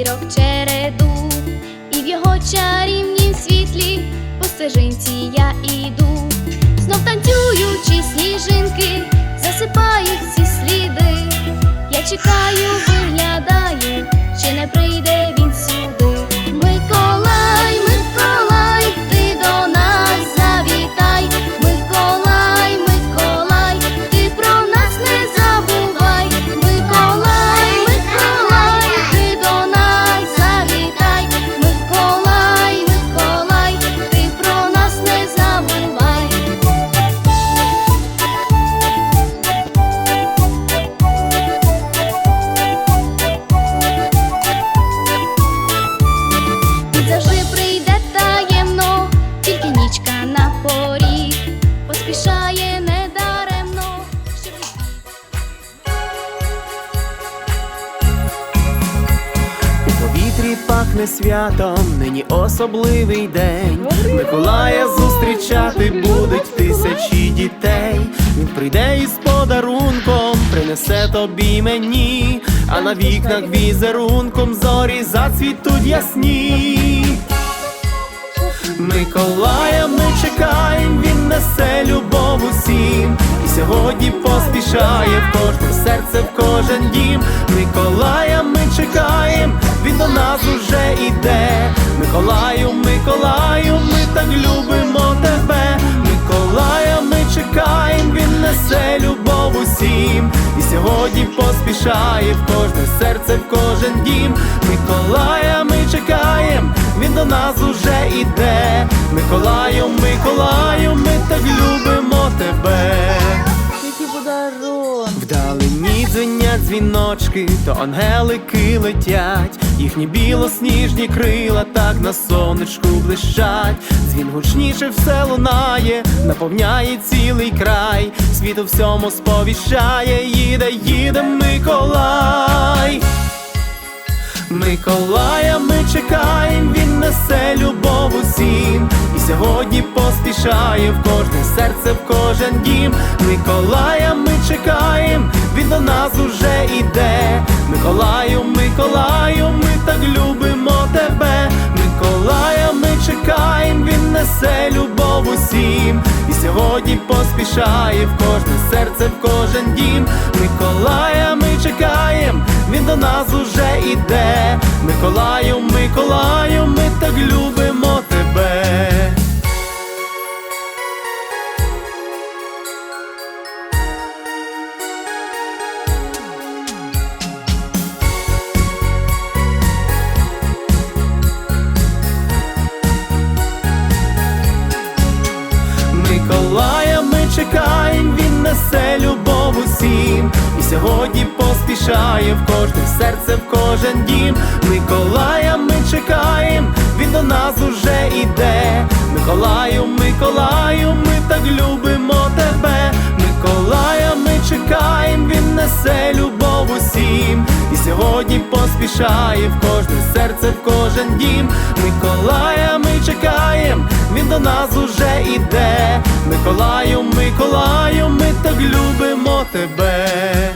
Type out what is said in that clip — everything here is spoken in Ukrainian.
зірок череду, і в його чарівнім світлі по стежинці я іду, знов танцюючи сніжи. Повітрі пахне святом, нині особливий день. Миколая зустрічати будуть тисячі дітей. Він прийде із подарунком, принесе тобі мені, а на вікнах візерунком зорі зацвітуть ясні. Миколая ми чекаєм, він несе любов усім. І сьогодні поспішає в кожне серце, в кожен дім. Миколая ми чекаєм, нас уже іде. Миколаю, Миколаю, ми так любимо тебе. Миколая ми чекаєм, він несе любов усім. І сьогодні поспішає в кожне серце, в кожен дім. Миколая ми чекаєм, він до нас уже іде. Миколаю, Миколаю, ми так любимо тебе. Вдалині дзвенять дзвіночки, то ангелики летять, їхні білосніжні крила так на сонечку блищать. Дзвін гучніше все лунає, наповняє цілий край, світ у всьому сповіщає, їде, їде Миколай. Миколая ми чекаєм, він несе любов усім. І сьогодні поспішає в кожне серце, в кожен дім. Миколая ми чекаєм, він до нас уже іде. Миколаю, Миколаю, усім. І сьогодні поспішає в кожне серце, в кожен дім. Миколая ми чекаєм, він до нас уже іде. Миколаю, Миколаю, ми так любимо тебе. Миколая ми чекаєм, він несе любов усім. І сьогодні поспішає в кожне серце, в кожен дім. Миколая ми чекаєм, він до нас уже іде. Миколаю, Миколаю, ми так любимо тебе. Миколая ми чекаєм, він несе любов усім. І сьогодні поспішає в кожне серце, в кожен дім. Миколая ми чекаєм, він до нас уже іде. Миколаю, Миколаю, ми так любимо тебе.